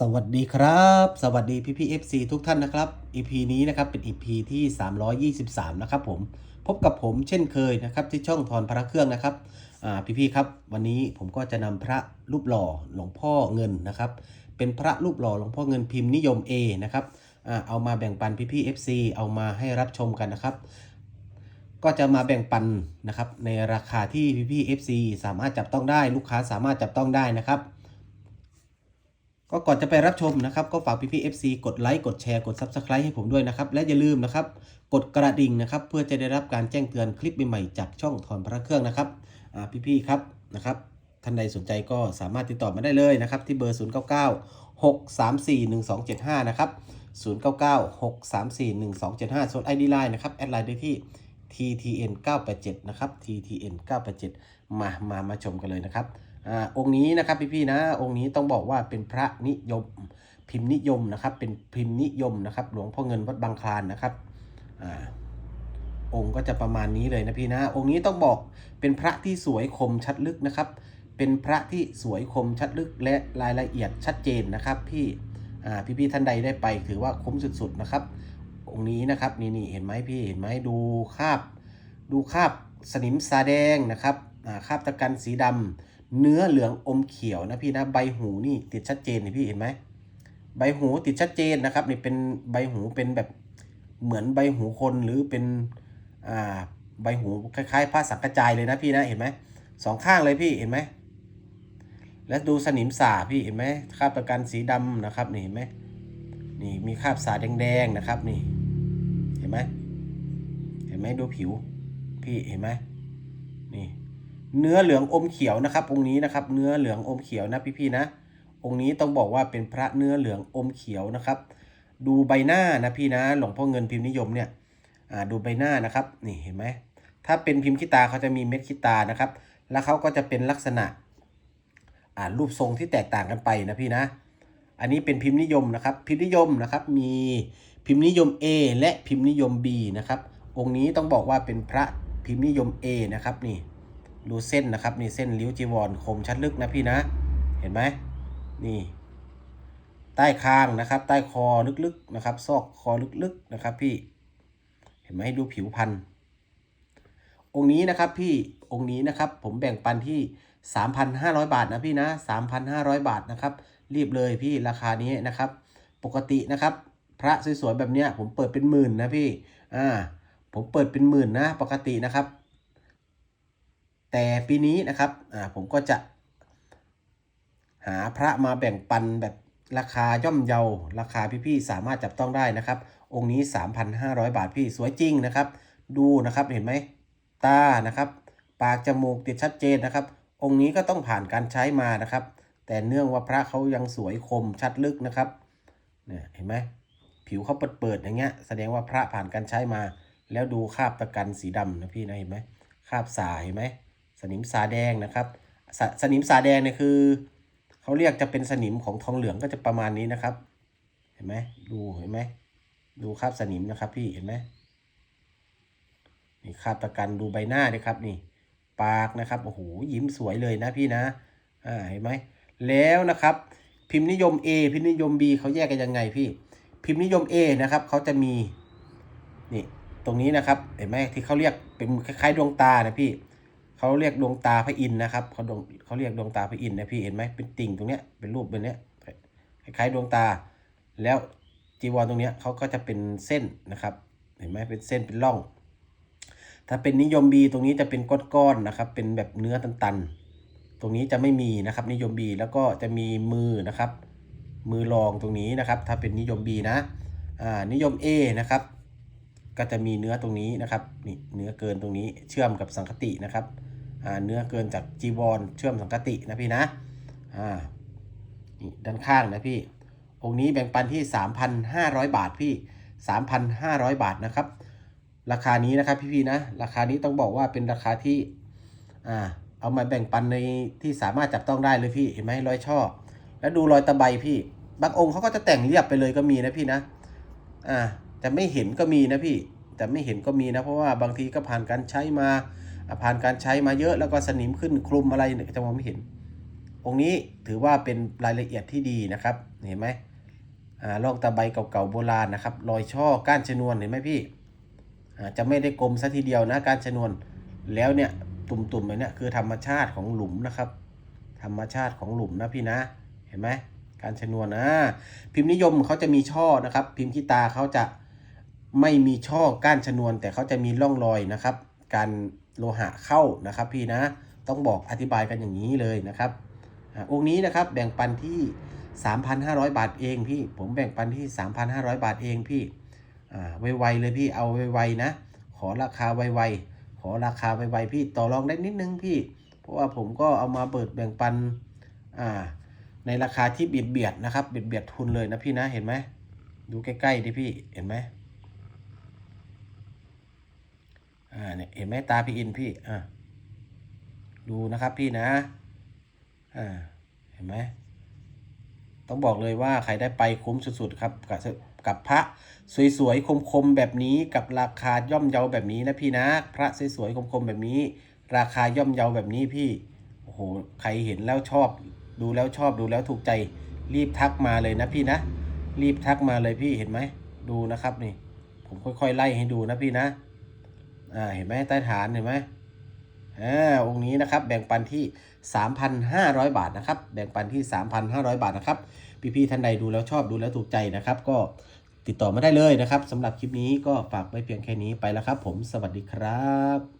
สวัสดีครับ สวัสดีพี่พี่ FC ทุกท่านนะครับ EP นี้นะครับเป็น EP ที่ 323 นะครับผมพบกับผมเช่นเคยนะครับที่ช่องทอนพระเครื่องนะครับพี่พี่ครับ วันนี้ผมก็จะนำพระรูปหล่อหลวงพ่อเงินนะครับ เป็นพระรูปหล่อหลวงพ่อเงินพิมพ์นิยม A นะครับอเอามาแบ่งปันพี่พี่ FC เอามาให้รับชมกันนะครับ ก็จะมาแบ่งปันนะครับในราคาที่พี่พี่ FC สามารถจับต้องได้ ลูกค้าสามารถจับต้องได้นะครับ ก็ก่อนจะไปรับชมนะครับ ก็ฝากพี่พี่ๆ FC กดไลค์กดแชร์กด Subscribe ให้ผมด้วยนะครับ และอย่าลืมนะครับ กดกระดิ่งนะครับ เพื่อจะได้รับการแจ้งเตือนคลิปใหม่ๆจากช่องถอนพระเครื่องนะครับอ่พี่ๆครับนะครับท่านใดสนใจก็สามารถติดต่อมาได้เลยนะครับ ที่เบอร์ 0 9 9 6 3 4 1 2 7 5 นะครับ 0 9 9 6 3 4 1 2 7 5ส่วน ID Line นะครับแอดไลน์ได้ที่ TTN 987 นะครับ TTN 987 มามามาชมกันเลยนะครับ อ่าองค์นี้นะครับพี่ๆนะ องค์นี้ต้องบอกว่าเป็นพระนิยมพิมพ์นิยมนะครับ เป็นพิมพ์นิยมนะครับ หลวงพ่อเงินวัดบางคลานนะครับอ่าองค์ก็จะประมาณนี้เลยนะพี่นะ องค์นี้ต้องบอกเป็นพระที่สวยคมชัดลึกนะครับ เป็นพระที่สวยคมชัดลึกและรายละเอียดชัดเจนนะครับพี่อ่าพี่ๆท่านใดได้ไปถือว่าคุ้มสุดๆนะครับ องค์นี้นะครับนี่นี่เห็นไหมพี่เห็นไหมดูคาบ ดูคาบสนิมสาแดงนะครับอ่าคาบตะกันสีดำ เนื้อเหลืองอมเขียวนะพี่นะใบหูนี่ติดชัดเจนนี่พี่เห็นไหมใบหูติดชัดเจนนะครับนี่เป็นใบหูเป็นแบบเหมือนใบหูคนหรือเป็นอ่าใบหูคล้ายๆผ้าสังกระจายเลยนะพี่นะเห็นไหมสองข้างเลยพี่เห็นไหมแล้วดูสนิมสาพี่เห็นไหมคราบตะกันสีดำนะครับนี่เห็นไหมนี่มีคราบสาแดงๆนะครับนี่เห็นไหมเห็นไหมดูผิว พี่เห็นไหมนี่ เนื้อเหลืองอมเขียวนะครับ องค์นี้นะครับ เนื้อเหลืองอมเขียวนะพี่ๆนะ องค์นี้ต้องบอกว่าเป็นพระเนื้อเหลืองอมเขียวนะครับ ดูใบหน้านะพี่นะ หลวงพ่อเงินพิมพ์นิยมเนี่ยดูใบหน้านะครับ นี่เห็นไหมถ้าเป็นพิมพ์ขี้ตาเขาจะมีเม็ดขี้ตานะครับ แล้วเขาก็จะเป็นลักษณะรูปทรงที่แตกต่างกันไปนะพี่นะ อันนี้เป็นพิมพ์นิยมนะครับ พิมพ์นิยมนะครับ มีพิมพ์นิยม A และพิมพ์นิยม B นะครับ องค์นี้ต้องบอกว่าเป็นพระพิมพ์นิยม A นะครับนี่ ดูเส้นนะครับนี่เส้นริ้วจีวรคมชัดลึกนะพี่นะ เห็นไหมนี่ ใต้คางนะครับ ใต้คอลึกๆนะครับ ซอกคอลึกๆนะครับ พี่ เห็นไหมดูผิวพันธุ์องค์นี้นะครับพี่องค์นี้นะครับ ผมแบ่งปันที่ 3,500 บาทนะพี่นะ 3,500 บาทนะครับ รีบเลยพี่ราคานี้นะครับ ปกตินะครับ พระสวยๆแบบเนี้ยผมเปิดเป็นหมื่นนะพี่อ่าผมเปิดเป็นหมื่นนะ ปกตินะครับ แต่ปีนี้นะครับอ่าผมก็จะ หาพระมาแบ่งปันแบบราคาย่อมเยา ราคาพี่ๆสามารถจับต้องได้นะครับ องค์นี้ 3,500 บาทพี่สวยจริงนะครับ ดูนะครับเห็นไหมตานะครับปากจมูกติดชัดเจนนะครับ องค์นี้ก็ต้องผ่านการใช้มานะครับ แต่เนื่องว่าพระเขายังสวยคมชัดลึกนะครับเนี่ยเห็นไหมผิวเขาเปิดๆอย่างเงี้ย แสดงว่าพระผ่านการใช้มา แล้วดูคราบตะกันสีดำนะพี่นะเห็นไหมคราบสาเห็นไหม นิมสาแดงนะครับสสนิมสาแดงเนี่ยคือเขาเรียกจะเป็นสนิมของทองเหลืองก็จะประมาณนี้นะครับ เห็นไหมดูเห็นไหมดูคราบสนิมนะครับ พี่เห็นไหมนี่คราบตะกันดูใบหน้าเลยครับนี่ปากนะครับโอ้โหยิ้มสวยเลยนะพี่นะอ่าเห็นไหมแล้วนะครับ พิมพ์นิยม A พิมพ์นิยม B เขาแยกกันยังไงพี่ พิมพ์นิยม A นะครับเขาจะมีนี่ตรงนี้นะครับ เห็นไหมที่เขาเรียกเป็นคล้ายๆดวงตานะพี่ เขาเรียกดวงตาพระอินทร์นะครับเขาดวงเขาเรียกดวงตาพระอินทร์นะพี่เห็นไหมเป็นติ่งตรงเนี้ยเป็นรูปแบบเนี้ยคล้ายๆดวงตา แล้วจีวรตรงเนี้ยเขาก็จะเป็นเส้นนะครับ เห็นไหมเป็นเส้นเป็นร่อง ถ้าเป็นนิยม B ตรงนี้จะเป็นก้อนๆนะครับ เป็นแบบเนื้อตันๆ ตรงนี้จะไม่มีนะครับ นิยม B แล้วก็จะมีมือนะครับ มือรองตรงนี้นะครับ ถ้าเป็นนิยม B นะอ่านิยม A นะครับ ก็จะมีเนื้อตรงนี้นะครับนี่เนื้อเกินตรงนี้เชื่อมกับสังคตินะครับ เนื้อเกินจากจีวรเชื่อมสังคตินะพี่นะอ่านี่ด้านข้างนะพี่ องค์นี้แบ่งปันที่ 3,500 บาทพี่ 3,500 บาทนะครับ ราคานี้นะครับพี่ๆนะ ราคานี้ต้องบอกว่าเป็นราคาที่อ่าเอามาแบ่งปันในที่สามารถจับต้องได้เลยพี่เห็นไหมรอยช่อ แล้วดูรอยตะไบพี่บางองค์เขาก็จะแต่งเรียบไปเลยก็มีนะพี่นะอ่าจะไม่เห็นก็มีนะพี่แต่ไม่เห็นก็มีนะเพราะว่าบางทีก็ผ่านการใช้มา ผ่านการใช้มาเยอะแล้วก็สนิมขึ้นคลุมอะไรเนี่ยจะมองไม่เห็น องค์นี้ถือว่าเป็นรายละเอียดที่ดีนะครับ เห็นไหมอ่าลอกตะไบเก่าๆโบราณนะครับ รอยช่อก้านชนวนเห็นไหมพี่อาจะไม่ได้กลมซะทีเดียวนะก้านชนวน แล้วเนี่ยตุ่มๆแบบเนี้ยคือธรรมชาติของหลุมนะครับ ธรรมชาติของหลุมนะพี่นะ เห็นไหมการชนวนนะ พิมพ์นิยมเขาจะมีช่อนะครับ พิมพ์ขี้ตาเขาจะไม่มีช่อก้านชนวน แต่เขาจะมีร่องรอยนะครับ การ โลหะเข้านะครับพี่นะต้องบอกอธิบายกันอย่างนี้เลยนะครับองค์นี้นะครับแบ่งปันที่ 3,500 บาทเองพี่ผมแบ่งปันที่ 3,500 บาทเองพี่ไวๆเลยพี่เอาไวๆนะ ขอราคาไวๆขอราคาไวๆพี่ต่อรองได้นิดนึงพี่ เพราะว่าผมก็เอามาเปิดแบ่งปันในราคาที่เบียดเบียดนะครับเบียดเบียดทุนเลยนะพี่นะเห็นไหมดูใกล้ๆดิพี่เห็นไหม อ่าเนี่ยเห็นไหมตาพี่อินพี่อ่าดูนะครับพี่นะอ่าเห็นไหมต้องบอกเลยว่าใครได้ไปคุ้มสุดๆครับกับกับพระสวยๆคมๆแบบนี้กับราคาย่อมเยาแบบนี้นะพี่นะ พระสวยๆคมๆแบบนี้ ราคาย่อมเยาแบบนี้พี่โอ้โหใครเห็นแล้วชอบ ดูแล้วชอบดูแล้วถูกใจ รีบทักมาเลยนะพี่นะ รีบทักมาเลยพี่เห็นไหมดูนะครับนี่ ผมค่อยๆไล่ให้ดูนะพี่นะ อ่าเห็นไหมใต้ฐานเห็นไหมอ่าองค์นี้นะครับแบ่งปันที่ 3,500 บาทนะครับ แบ่งปันที่ 3,500 บาทนะครับ พี่ๆท่านใดดูแล้วชอบดูแล้วถูกใจนะครับ ก็ติดต่อมาได้เลยนะครับสำหรับคลิปนี้ก็ฝากไว้เพียงแค่นี้ไปแล้วครับ ผมสวัสดีครับ